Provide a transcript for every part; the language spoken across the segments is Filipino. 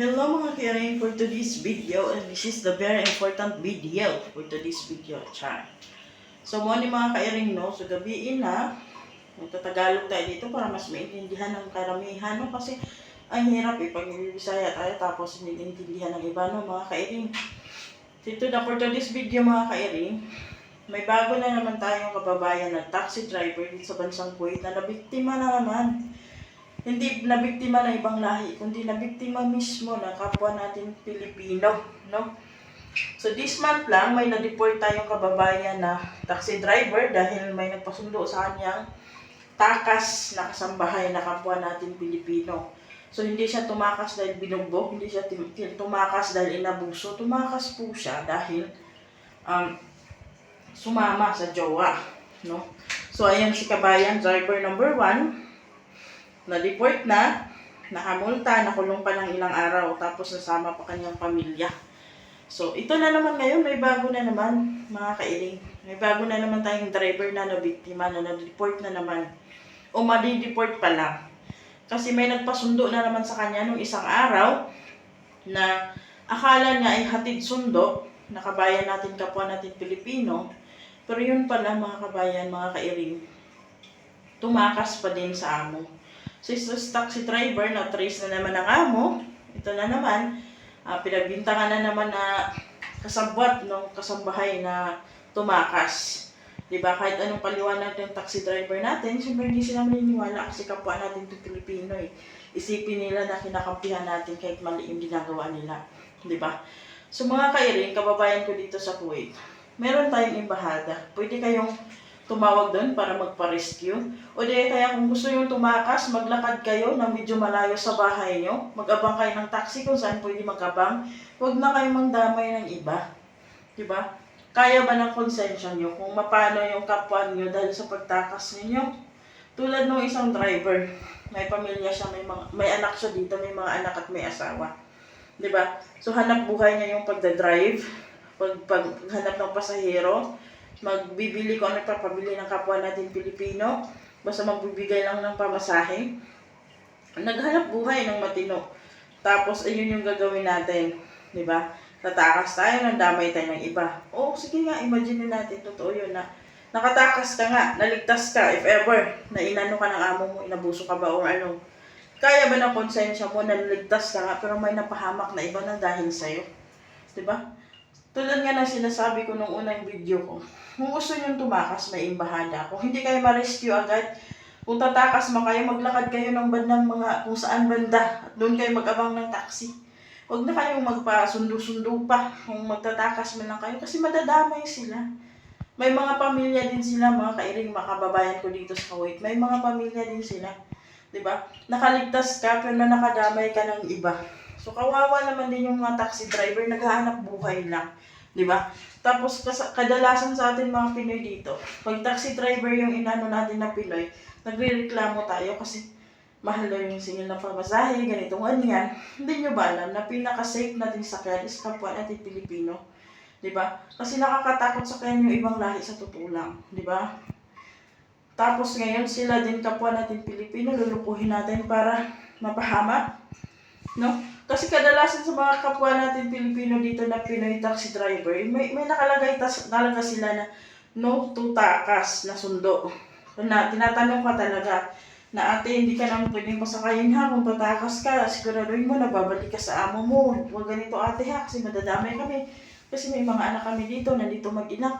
Hello mga kiyaring for today's video and this is the very important video for today's video chan. So mo mga kairing no, so gabiin na magtatagalog tayo dito para mas maintindihan ng karamihan no kasi ang hirap eh pag Bisaya tayo tapos hindi intindihan ng iba no mga kairing. Dito na for today's video mga kairing, may bago na naman tayong kababayan na taxi driver dito sa bansang Kuwait na nabiktima na naman hindi nabiktima ng ibang lahi, kundi nabiktima mismo ng kapwa natin Pilipino, no? So this month lang, may na-deport tayong kababayan na taxi driver dahil may nagpasundo sa kanyang takas na kasambahay na kapwa natin Pilipino. So hindi siya tumakas dahil binugbog, hindi siya tumakas dahil inabuso, tumakas po siya dahil um, sumama sa jowa, no? So ayan si kabayan, driver number one, na-deport na, nakamulta, nakulong pa ng ilang araw, tapos nasama pa kanyang pamilya. So, ito na naman ngayon, may bago na naman, mga kailing. May bago na naman tayong driver na nabiktima na na-deport na naman. O madi-deport pa lang. Kasi may nagpasundo na naman sa kanya nung isang araw na akala niya ay hatid sundo, nakabayan natin kapwa natin Pilipino, pero yun pala mga kabayan, mga kailing, tumakas pa din sa amo. So, sa taxi driver, na-trace na naman ang amo. Ito na naman, ah, pinagbintangan na naman na kasabwat ng kasambahay na tumakas. Di ba? Kahit anong paliwanag ng taxi driver natin, siyempre hindi sila maniniwala kasi kapwa natin ito Pilipino eh. Isipin nila na kinakampihan natin kahit mali yung ginagawa nila. Di ba? So mga kairing, kababayan ko dito sa Kuwait, meron tayong imbahada. Pwede kayong tumawag doon para magpa-rescue. O di kaya kung gusto nyo tumakas, maglakad kayo na medyo malayo sa bahay nyo. Mag-abang kayo ng taxi kung saan pwede mag-abang. Huwag na kayo mangdamay ng iba. Diba? Kaya ba ng konsensya nyo kung mapano yung kapwa nyo dahil sa pagtakas ninyo? Tulad ng isang driver, may pamilya siya, may, mga, may anak siya dito, may mga anak at may asawa. 'Di ba? So hanap buhay niya yung pagdadrive, pag, paghanap ng pasahero, magbibili ko ano pa pabili ng kapwa natin Pilipino, basta magbibigay lang ng pamasahe. Naghanap buhay ng matino. Tapos ayun yung gagawin natin, ba? Tatakas tayo ng damay tayo ng iba. Oh, sige nga, imagine natin totoo yun na nakatakas ka nga, naligtas ka if ever na inano ka ng amo mo, inabuso ka ba or ano. Kaya ba ng konsensya mo na naligtas ka nga pero may napahamak na iba na dahil sa'yo? ba? Tulad nga ng sinasabi ko nung unang video ko, kung gusto nyo tumakas, may imbahada. Kung hindi kayo ma-rescue agad, kung tatakas mo kayo, maglakad kayo ng bandang mga kung saan banda. At doon kayo mag-abang ng taxi. Huwag na kayong magpa-sundo-sundo pa kung magtatakas man lang kayo kasi madadamay sila. May mga pamilya din sila, mga kairing makababayan ko dito sa Kuwait. May mga pamilya din sila. 'Di ba? Nakaligtas ka pero na nakadamay ka ng iba. So kawawa naman din yung mga taxi driver, naghahanap buhay lang. 'Di ba? Tapos kadalasan sa atin mga Pinoy dito, pag taxi driver yung inano natin na Pinoy, nagrereklamo tayo kasi mahal daw yung singil na pamasahe, ganitong ganyan. Hindi nyo ba alam na pinaka-safe natin sakyan is kapwa natin Pilipino? 'Di ba? Kasi nakakatakot sa kanya yung ibang lahi sa totoo 'di ba? Tapos ngayon sila din kapwa natin Pilipino, lulukuhin natin para mapahamak. No? Kasi kadalasan sa mga kapwa natin Pilipino dito na Pinoy taxi driver, may, may nakalagay tas, talaga sila na no to takas na sundo. Na tinatanong ka talaga na ate hindi ka naman pwedeng pasakayin ha kung tatakas ka, siguraduhin mo na babalik ka sa amo mo. Huwag ganito ate ha kasi madadamay kami. Kasi may mga anak kami dito, nandito mag-ina.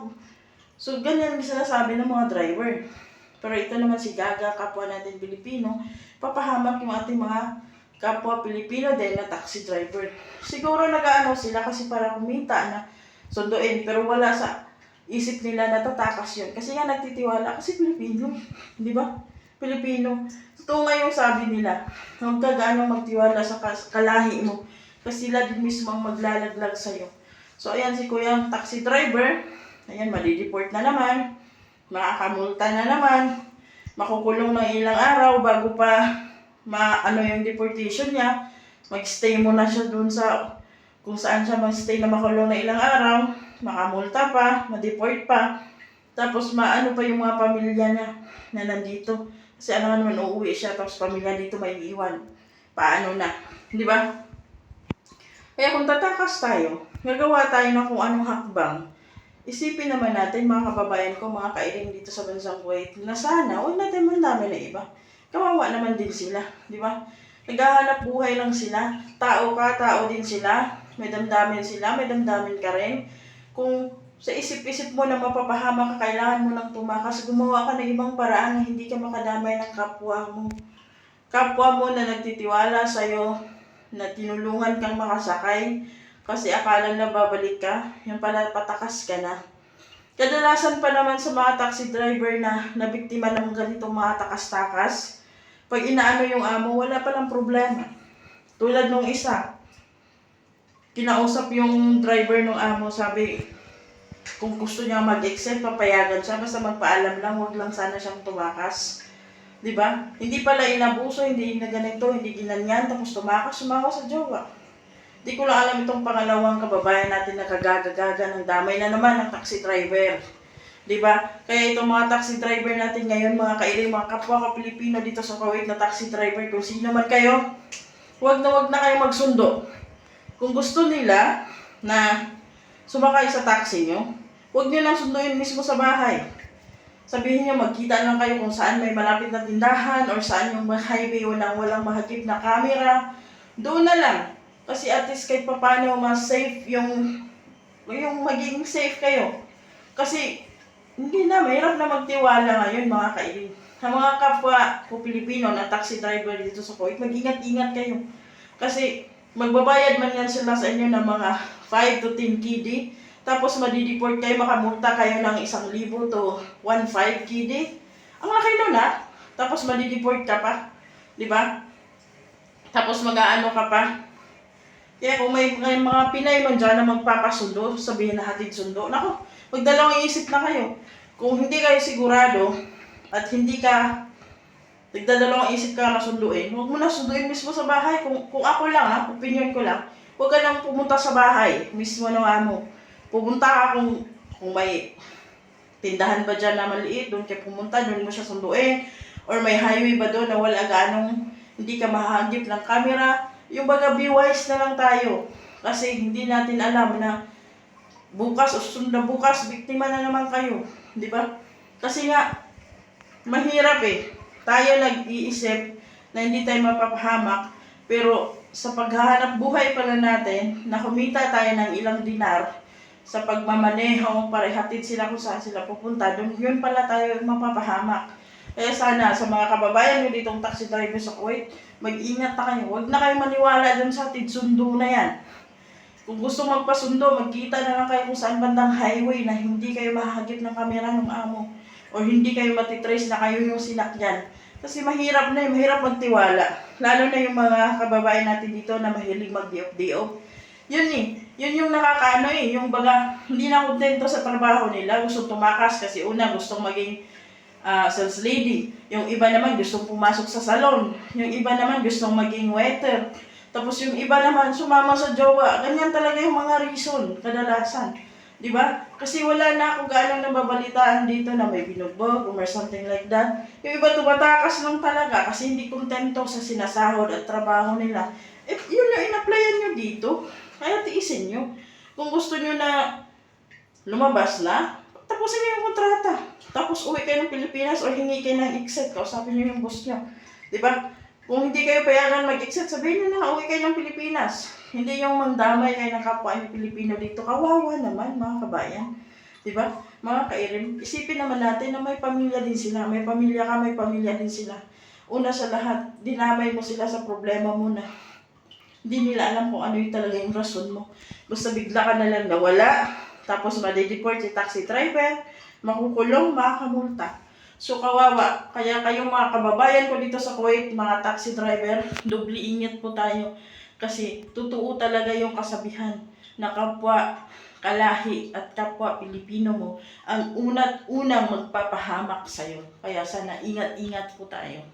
So ganyan ang sinasabi ng mga driver. Pero ito naman si Gaga, kapwa natin Pilipino, papahamak yung ating mga kapwa Pilipino dahil na taxi driver. Siguro nag-ano sila kasi para kumita na sunduin, pero wala sa isip nila na tatakas yun. Kasi nga nagtitiwala, kasi Pilipino, di ba? Pilipino. Ito nga yung sabi nila, huwag ka gaano magtiwala sa kalahi mo. Kasi sila din mismo ang maglalaglag sa'yo. So ayan si kuya taxi driver, ayan madideport na naman makakamulta na naman, makukulong ng ilang araw bago pa maano yung deportation niya, magstay muna siya dun sa kung saan siya magstay na makulong na ilang araw, makamulta pa, ma-deport pa, tapos maano pa yung mga pamilya niya na nandito. Kasi ano naman uuwi siya, tapos pamilya dito may iwan. Paano na? Di ba? Kaya kung tatakas tayo, gagawa tayo ng kung anong hakbang, isipin naman natin mga kababayan ko, mga kairing dito sa bansang Kuwait, na sana huwag natin mandami na iba. Kawawa naman din sila, di ba? Naghahanap buhay lang sila. Tao ka, tao din sila. May damdamin sila, may damdamin ka rin. Kung sa isip-isip mo na mapapahama ka, kailangan mo nang tumakas, gumawa ka ng ibang paraan na hindi ka makadamay ng kapwa mo. Kapwa mo na nagtitiwala sa'yo, na tinulungan kang makasakay, kasi akala na babalik ka, yung pala patakas ka na. Kadalasan pa naman sa mga taxi driver na nabiktima ng ganitong mga takas-takas, pag inaano yung amo, wala palang problema. Tulad nung isa, kinausap yung driver ng amo, sabi, kung gusto niya mag-exit, papayagan siya, basta magpaalam lang, wag lang sana siyang tumakas. 'Di ba? Hindi pala inabuso, hindi na ganito, hindi ginanyan, tapos tumakas, sumakas sa jowa. Di ko lang alam itong pangalawang kababayan natin na kagagagaga ng damay na naman ng taxi driver. 'Di ba? Kaya itong mga taxi driver natin ngayon, mga kailing, mga kapwa ka Pilipino dito sa Kuwait na taxi driver, kung sino man kayo, wag na wag na kayo magsundo. Kung gusto nila na sumakay sa taxi nyo, huwag nyo lang sunduin mismo sa bahay. Sabihin nyo, magkita lang kayo kung saan may malapit na tindahan or saan yung highway walang walang mahagip na camera. Doon na lang. Kasi at least kahit papano mas safe yung yung maging safe kayo. Kasi hindi na, mahirap na magtiwala ngayon mga kaibigan. Sa mga kapwa ko Pilipino na taxi driver dito sa Kuwait, mag-ingat-ingat kayo. Kasi magbabayad man yan sila sa inyo ng mga 5 to 10 KD. Tapos madideport kayo, makamulta kayo ng 1,000 to 1,500 KD. Ang laki nun ha. Tapos madideport ka pa. Di ba? Tapos mag-aano ka pa. Kaya kung may, may mga Pinay man dyan na magpapasundo, sabihin na hatid sundo, nako, magdalawang isip na kayo. Kung hindi kayo sigurado at hindi ka nagdadalawang isip ka na sunduin, huwag mo na sunduin mismo sa bahay. Kung, kung ako lang, ha, opinion ko lang, huwag ka lang pumunta sa bahay, mismo ng amo. Pupunta ka kung, kung may tindahan ba dyan na maliit, doon kayo pumunta, doon mo siya sunduin. Or may highway ba doon na wala ganong hindi ka mahagip ng camera. Yung baga, be wise na lang tayo. Kasi hindi natin alam na bukas o susunod na bukas, biktima na naman kayo. Di ba? Kasi nga, mahirap eh. Tayo nag-iisip na hindi tayo mapapahamak. Pero sa paghahanap buhay pala natin, na kumita tayo ng ilang dinar sa pagmamaneho para ihatid sila kung saan sila pupunta, doon yun pala tayo mapapahamak. Kaya sana sa mga kababayan nyo ditong taxi driver sa Kuwait, mag-ingat na kayo. Huwag na kayo maniwala dun sa hatid sundo na yan. Kung gusto magpasundo, magkita na lang kayo kung saan bandang highway na hindi kayo mahagip ng kamera ng amo. O hindi kayo matitrace na kayo yung sinakyan. Kasi mahirap na eh, mahirap magtiwala. Lalo na yung mga kababayan natin dito na mahilig mag-diop-diop. Yun eh, yun yung nakakaano eh, yung baga hindi na kontento sa trabaho nila, gusto tumakas kasi una gustong maging ah, sales lady. Yung iba naman gustong pumasok sa salon. Yung iba naman gustong maging waiter. Tapos yung iba naman sumama sa jowa. Ganyan talaga yung mga reason, kadalasan. Di ba? Kasi wala na ako gaano nababalitaan dito na may binugbog or something like that. Yung iba tumatakas lang talaga kasi hindi kontento sa sinasahod at trabaho nila. Eh, yun yung in-applyan nyo dito. Kaya tiisin nyo. Kung gusto nyo na lumabas na, tapusin nyo yung kontrata. Tapos uwi kayo ng Pilipinas or hingi kayo ng exit. Kausapin nyo yung boss nyo. Di ba? Kung hindi kayo payagan mag-exit, sabihin nyo na uwi kayo ng Pilipinas. Hindi yung mandamay kayo ng kapwa yung Pilipino dito. Kawawa naman, mga kabayan. Di ba? Mga kairim, isipin naman natin na may pamilya din sila. May pamilya ka, may pamilya din sila. Una sa lahat, dinamay mo sila sa problema mo na hindi nila alam kung ano yung talaga yung rason mo. Basta bigla ka na lang nawala, tapos madideport si taxi driver, makukulong, makakamulta. So kawawa, kaya kayong mga kababayan ko dito sa Kuwait, mga taxi driver, dubli ingat po tayo. Kasi totoo talaga yung kasabihan na kapwa kalahi at kapwa Pilipino mo ang una't unang magpapahamak sa'yo. Kaya sana ingat-ingat po tayo.